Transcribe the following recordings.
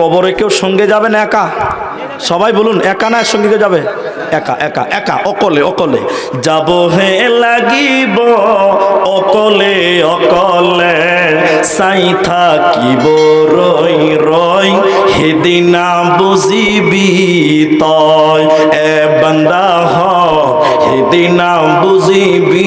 কবরে কেউ সঙ্গে যাবে না একা? সবাই বলুন, একা না সঙ্গে কেউ যাবে? একা একা একা, অকলে অকলে। যাব হে লাগিব, অকলে অকলে। চাই থাকিব, রই রই। সেদিনা বুজিবি তই এ বান্দা হ, সেদিনা বুজিবি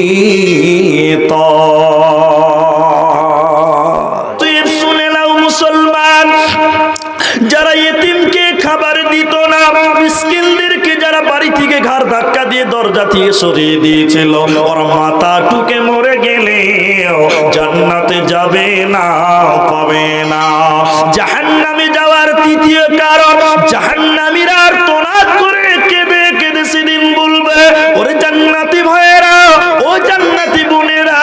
দিয়ে সরিয়ে দিয়েছিল। ওর মাথা টুকে মরে গেলে জান্নাতে যাবে না, পাবে না। জাহান্নামে যাওয়ার তৃতীয় কারণ, জাহান্নামীরা আর তোনাদ করে কেঁদে কেঁদে সেদিন বলবে, ওরে জান্নাতি ভয়েরা ও জান্নাতি বোনেরা,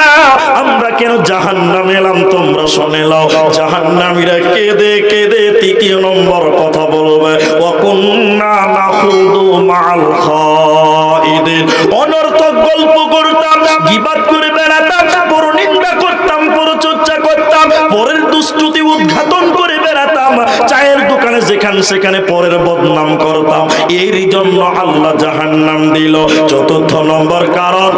আমরা কেন জাহান্নাম এলাম তোমরা শুনে লাও জাহান্নামীরা কেঁদে কেঁদে তৃতীয় নম্বর কথা বলবে ওয়াকুন্না নাখুদু মাল খাইদিন অনর্থক গল্প করতাম। গিবাত যেখানে সেখানে পরের বদনাম করতাম। এর জন্য আল্লাহ জাহান্নাম দিল। চতুর্থ নম্বর কারণ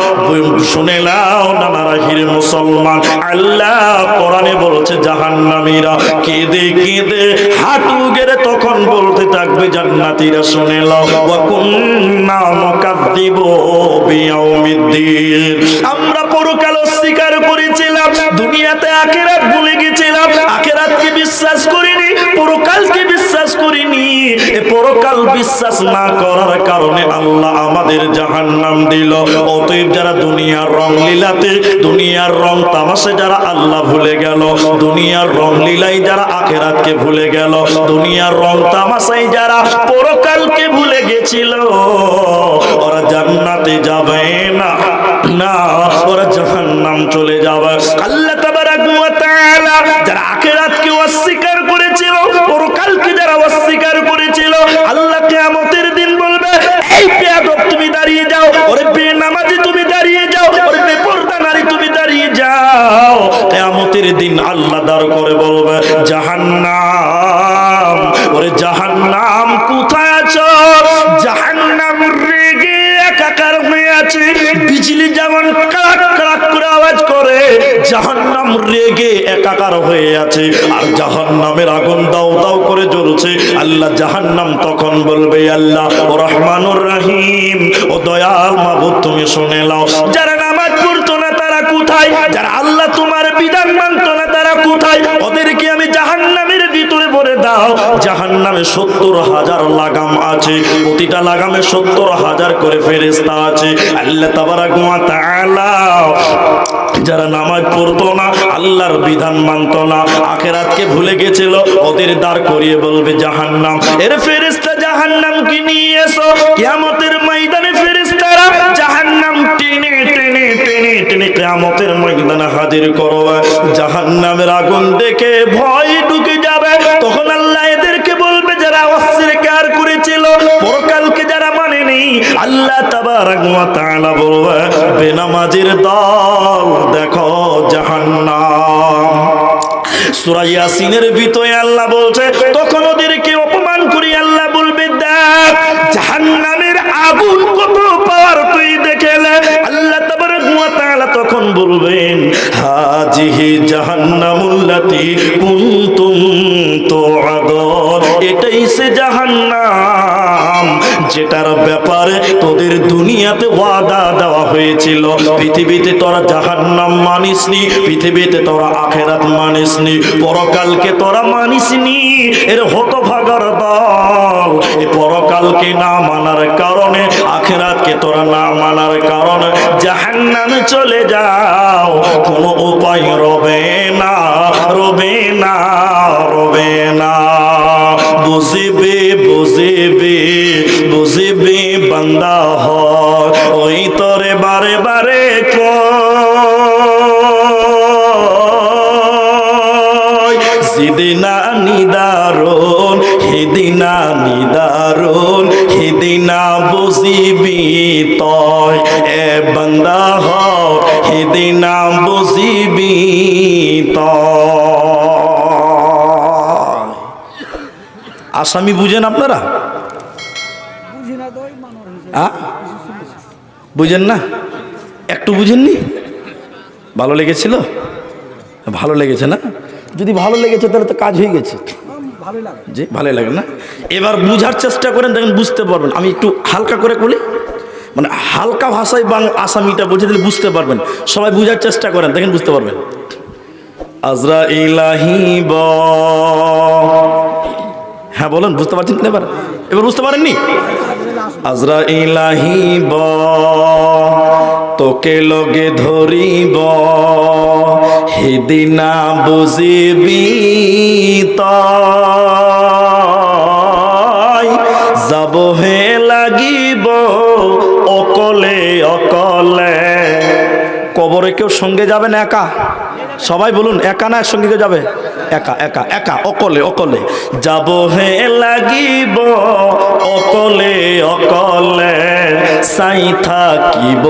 শুনে নাও নানারা হিরে মুসলমান। আল্লাহ কোরআনে বলছে, জাহান্নামীরা কেঁদে কেঁদে হাঁটু গেড়ে তখন বলতে থাকবে, জান্নাতীরা শুনে লাও কুন্না মুকাদ্দিবু বিয়াউমিদ্দিন। আমরা পরকাল অস্বীকার পরকাল বিশ্বাস না করার কারণে আল্লাহ আমাদের জাহান্নাম দিল। অতএব যারা দুনিয়ার রং লীলাতে, দুনিয়ার রং তামাশে যারা আল্লাহ ভুলে গেল, দুনিয়ার রং লীলাই যারা আখেরাতকে ভুলে গেল, দুনিয়ার রং তামাশাই যারা পরকালকে ভুলে গেছিল, ওরা জান্নাতে যাবে না না, ওরা জাহান্নাম চলে যাবে। আল্লাহ তাবারাক ওয়া তাআলা যারা আখিরাতকে অস্বীকার করেছিল পরকালকে যারা অস্বীকার করেছিল আল্লাহ কিয়ামতের দিন বলবে এই বেয়াদব তুমি দাঁড়িয়ে যাও ওরে বেনামাজি তুমি দাঁড়িয়ে যাও ওরে বেপরদা নারী তুমি দাঁড়িয়ে যাও কিয়ামতের দিন আল্লাহ দাঁড় করে বলবে, জাহান্নাম, ওরে জাহান্নাম, কোথায় আছো? জাহান্নাম রেগে একাকার হয়ে আছে। বিজলি যেমন করে আওয়াজ করে, জাহান্নাম রেগে একাকার হয়ে আছে। আর জাহান্নামের আগুন দাও দাও করে জ্বলছে। আল্লাহ জাহান্নাম তখন বলবে, আল্লাহ, ও রহমানুর রহিম, ও দয়াল মাহবুব তুমি শুনে নাও। যারা নামাজ পড়তো না, তারা কোথায়? যারা আল্লাহ বিধান মানত না তারা কোথায়? ওদেরকে আমি জাহান্নামের ভিতরে ভরে দাও। জাহান্নামে সত্তর হাজার লাগাম আছে। প্রতিটা লাগামে সত্তর হাজার করে ফেরেস্তা আছে। আল্লাহ তাবারাক যারা নামাজ পড়তো না, আল্লাহর বিধান মানত না, আখেরাতকে ভুলে গেছিল, ওদের দাঁড় করিয়ে বলবে জাহান্নাম। এর ফেরেস্তা জাহান্নাম কি নিয়ে এসো। কিয়ামতের ময়দানে ফেরেস্তারা জাহান্নাম টেনে টেনে টেনে টেনে কিয়ামতের ময়দানে হাজির করবে জাহান্নামের আগুন দেখে ভয় ঢুকে যাবে। তখন আল্লাহ এদেরকে বলবে, যারা অস্বীকার করেছিল, পরকালকে যারা মানেনি, আল্লাহ তাবারাক ওয়া বলবে, বেনামাজির দল দেখো জাহান্নাম। সূরা ইয়াসিনের ভিতরে আল্লাহ বলছে, তখন ওদেরকে অপমান করি আল্লাহ বলবে, দেখ, জাহান্নামের আগুন কত বলবেন হাজিহি জাহান্নামুল্লাতি কুনতুম তুআদুন এটাই সে জাহান্নাম যেটার ব্যাপারে তোদের দুনিয়াতে ওয়াদা দেওয়া হয়েছিল। পৃথিবীতে তোরা জাহান্নাম মানিসনি, পৃথিবীতে তোরা আখেরাত মানিসনি, পরকালকে তোরা মানিসনি। এর হতভাগার দল। এই পরকালকে না মানার কারণে, আখেরাতকে তোরা না মানার কারণে জাহান্নামে চলে যাও। কোনো উপায় রবে না রবে না। হেদিনা বুঝিবি তয়, এ বান্দা হ হেদিনা বুঝিবি তয়। আসামি বুঝেন আপনারা? বুঝেন না? একটু বুঝেননি? ভালো লেগেছিল? ভালো লেগেছে না? যদি ভালো লেগেছে তাহলে তো কাজ হয়ে গেছে। জি, ভালোই লাগে না? এবার বুঝার চেষ্টা করেন, দেখেন বুঝতে পারবেন। আমি একটু হালকা করে বলি। মানে হালকা ভাষায় বাং আসামিটা বলছে তাহলে বুঝতে পারবেন। সবাই বুঝার চেষ্টা করেন, দেখেন বুঝতে পারবেন। আজরা ইলাহিব হ্যাঁ বলুন, বুঝতে পারছেন এবার? এবার বুঝতে পারেননি? আজরা ইলাহি ইলাহিব তোকে লগে ধরিব? হেদিনা বুঝিবি যাব হে লাগিব অকলে অকলে। কবরে কেউ সঙ্গে যাবে না একা? সবাই বলুন, একা না সঙ্গে কেউ যাবে? একা একা একা, অকলে অকলে। যাব হে লাগিব অকলে অকলে। চাই থাকিব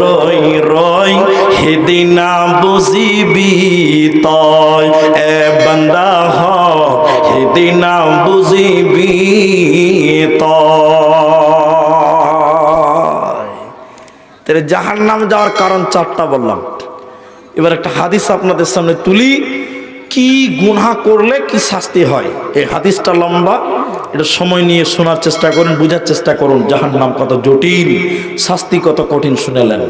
রই রই, সেদিনা বুঝিবি তই এ বান্দা হ, সেদিনা বুজিবি তই তাহলে জাহার নাম যাওয়ার কারণ চারটা বললাম। এবার একটা হাদিস আপনাদের সামনে তুলি, কি গুনাহ করলে কি শাস্তি হয়? এই হাদিসটা লম্বা এটা সময় নিয়ে শোনার চেষ্টা করুন, বোঝার চেষ্টা করুন। জাহার নাম কত জটিল, শাস্তি কত কঠিন শুনেলেন।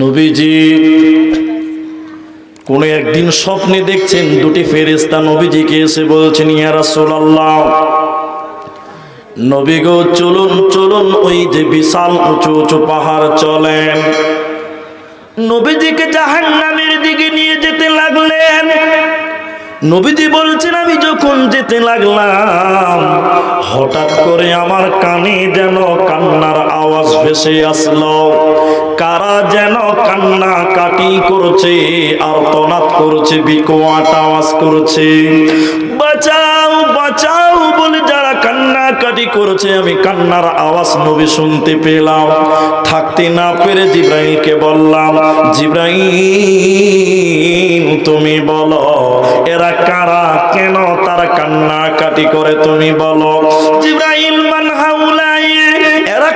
নবীজি, কোন একদিন স্বপ্নে দেখছেন দুটি ফেরেস্তা নবীজিকে এসে বলছেন, ইয়া রাসূলুল্লাহ, নবী গো, চলুন চলুন, ওই যে বিশাল উঁচু উঁচু পাহাড় চলেন। নবীজিকে জাহান্নামের দিকে নিয়ে যেতে লাগলেন। নবীজি বলছেন, আমি যখন যেতে লাগলাম, হঠাৎ করে আমার কানে যেন কান্নার আওয়াজ ভেসে আসলো। কারা যেন কান্না কাটি করছে আর তনাত করছে, বিকোয়াট আওয়াজ করছে। বাঁচাও বাঁচাও বলে যারা কান্না কাটি করেছে, আমি কান্নার আওয়াজ নবী শুনতে পেলাম। থাকতে না পেরে জিব্রাইলকে বললাম, জিব্রাইল, তুমি বলো, এরা কারা? কেন তার কান্না কাটি করে তুমি বলো? জিব্রাইল, মান হাউলাই, এরা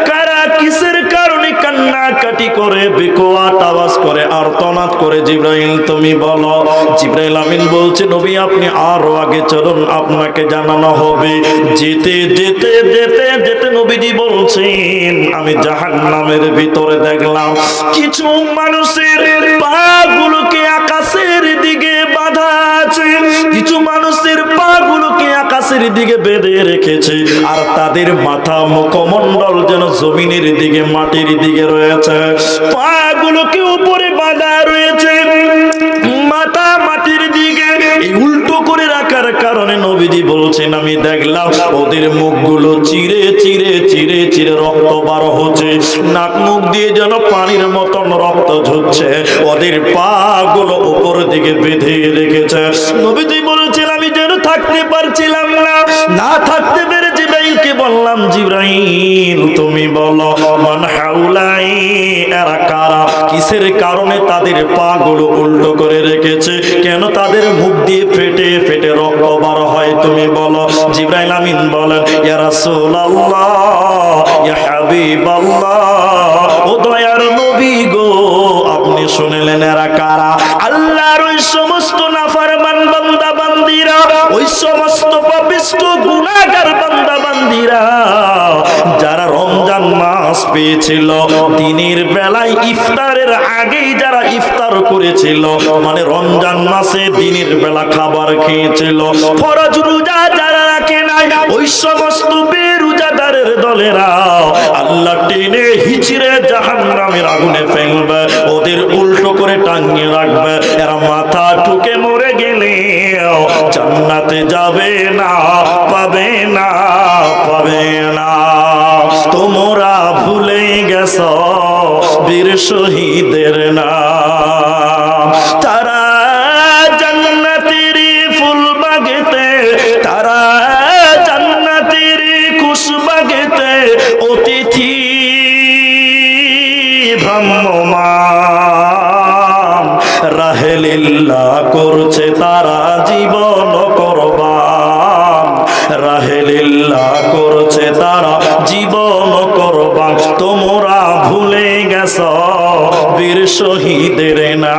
কারণে কান্না কাটি করে, বিকোয়াট আওয়াজ করে আর তনাত করে, জিব্রাইল, তুমি বলো। জিব্রাইল আমিন বলছে, নবী, আপনি আরও আগে চলুন, আপনাকে জানানো হবে। যেতে যেতে যেতে যেতে নবীজি বলছেন, আমি জাহান্নামের ভিতরে দেখলাম কিছু মানুষের পাগুলোকে আকাশের দিকে বাঁধা আছে। কিছু আকাশের দিকে বেঁধে রেখেছে, আর তাদের মাথা মুখমণ্ডল যেন জমিনের দিকে, মাটির দিকে রয়েছে। পাগুলোকে উপরে বাঁধা রয়েছে? মাথা মাটির দিকে উল্টো করে রাখার কারণে নবীজি বলছেন, আমি দেখলাম ওদের মুখগুলো চিরে চিরে চিরে চিরে রক্ত বার হচ্ছে। নাক মুখ দিয়ে যেন পানির মতন রক্ত ঝরছে। ওদের পা গুলো উপর দিকে বেঁধে রেখেছে। নবীজি বলছেন, আমি যেন থাকতে পারছিলাম না। না থাকতে পেরে জিব্রাইলকে বললাম, জিব্রাইল, তুমি বলো মান হাউলাই, এরা কারা? কিসের কারণে তাদের পা গুলো উল্টো করে রেখেছে? কেন তাদের মুখ দিয়ে ফেটে ফেটে রক্ত বার হয়? তুমি বলো। জিব্রাইল আমিন বলেন, ইয়া রাসূলুল্লাহ, ইয়া হাবিবাল্লাহ, ও দয়ার নবী গো, আপনি শুনলেন এরা কারা? আল্লাহর ওই সমস্ত নাফরমান বান্দা বান্দিরা ওই সমস্ত পাপিষ্ট গুনাহগার বান্দা বান্দিরা যারা রমজান মাস পেয়েছিল, দিনের বেলায় ইফতারের আগেই যারা ইফতার করেছিল মানে রমজান মাসে দিনের বেলা খাবার খেয়েছিল। ফরজ রোজা যারা রাখে নাই, ওই সমস্ত বেরোজাদারের দলেরা আল্লাহ টেনে হিচড়ে জাহান্নামের আগুনে ফেলবে, ওদের উল্টো করে টাঙিয়ে রাখবে। এরা মাথা ঠুকে মরে গেলে জান্নাতে যাবে না, পাবে না পাবে না। তোমরা ভুলে গেছ, বীর শহীদের না তারা জান্নাতের ফুল বাগেতে, তারা জান্নাতের খুশবাগেতে অতিথি ভ্রাম্যমান রাহেলিল্লাহ করছে তারা জীবন করবান রাহেলিল্লা করছে তারা জীবন করবান তোমরা ভুলে গেছ বীর শহীদের না